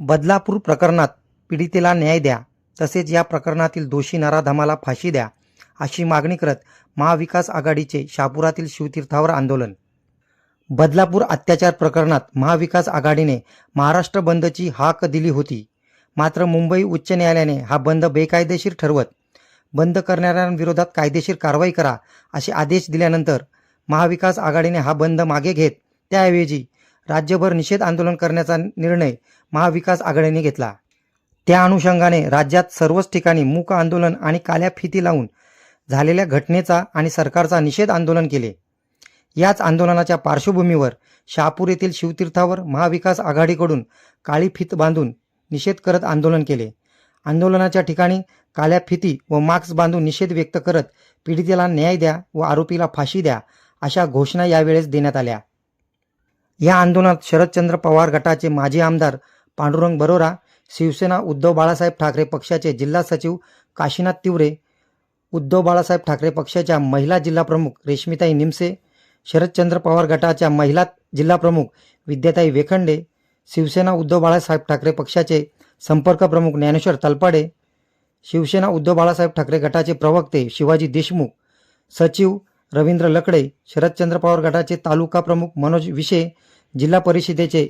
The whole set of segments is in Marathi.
बदलापूर प्रकरणात पीडितेला न्याय द्या तसेच या प्रकरणातील दोषी नराधमाला फाशी द्या अशी मागणी करत महाविकास आघाडीचे शहापुरातील शिवतीर्थावर आंदोलन. बदलापूर अत्याचार प्रकरणात महाविकास आघाडीने महाराष्ट्र बंदची हाक दिली होती. मात्र मुंबई उच्च न्यायालयाने हा बंद बेकायदेशीर ठरवत बंद करणाऱ्यांविरोधात कायदेशीर कारवाई करा असे आदेश दिल्यानंतर महाविकास आघाडीने हा बंद मागे घेत त्याऐवजी राज्यभर निषेध आंदोलन करण्याचा निर्णय महाविकास आघाडीने घेतला. त्या अनुषंगाने राज्यात सर्वच ठिकाणी मूक आंदोलन आणि काल्या फिती लावून झालेल्या घटनेचा आणि सरकारचा निषेध आंदोलन केले. याच आंदोलनाच्या पार्श्वभूमीवर शहापूर येथील शिवतीर्थावर महाविकास आघाडीकडून काळी फित बांधून निषेध करत आंदोलन केले. आंदोलनाच्या ठिकाणी काळ्या फिती व मास्क बांधून निषेध व्यक्त करत पीडितेला न्याय द्या व आरोपीला फाशी द्या अशा घोषणा यावेळेस देण्यात आल्या. या आंदोलनात शरदचंद्र पवार गटाचे माजी आमदार पांडुरंग बरोरा शिवसेना उद्धव बाळासाहेब ठाकरे पक्षाचे जिल्हा सचिव काशीनाथ तिवरे उद्धव बाळासाहेब ठाकरे पक्षाच्या महिला जिल्हाप्रमुख रेश्मिताई निमसे शरदचंद्र पवार गटाच्या महिला जिल्हाप्रमुख विद्याताई वेखंडे शिवसेना उद्धव बाळासाहेब ठाकरे पक्षाचे संपर्क प्रमुख ज्ञानेश्वर तलपाडे शिवसेना उद्धव बाळासाहेब ठाकरे गटाचे प्रवक्ते शिवाजी देशमुख सचिव रवींद्र लकडे शरदचंद्र पवार गटाचे तालुका प्रमुख मनोज विशे जिल्हा परिषदेचे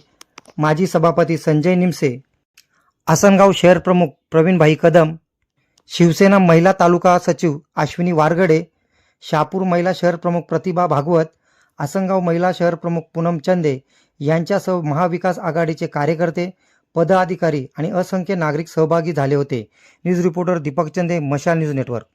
माजी सभापती संजय निमसे आसनगाव शहर प्रमुख प्रवीणभाई कदम शिवसेना महिला तालुका सचिव अश्विनी वारगडे शापूर महिला शहर प्रमुख प्रतिभा भागवत आसनगाव महिला शहर प्रमुख पूनम चंदे यांच्यासह महाविकास आघाडीचे कार्यकर्ते पदाधिकारी आणि असंख्य नागरिक सहभागी झाले होते. न्यूज रिपोर्टर दीपक चंदे मशाल न्यूज नेटवर्क.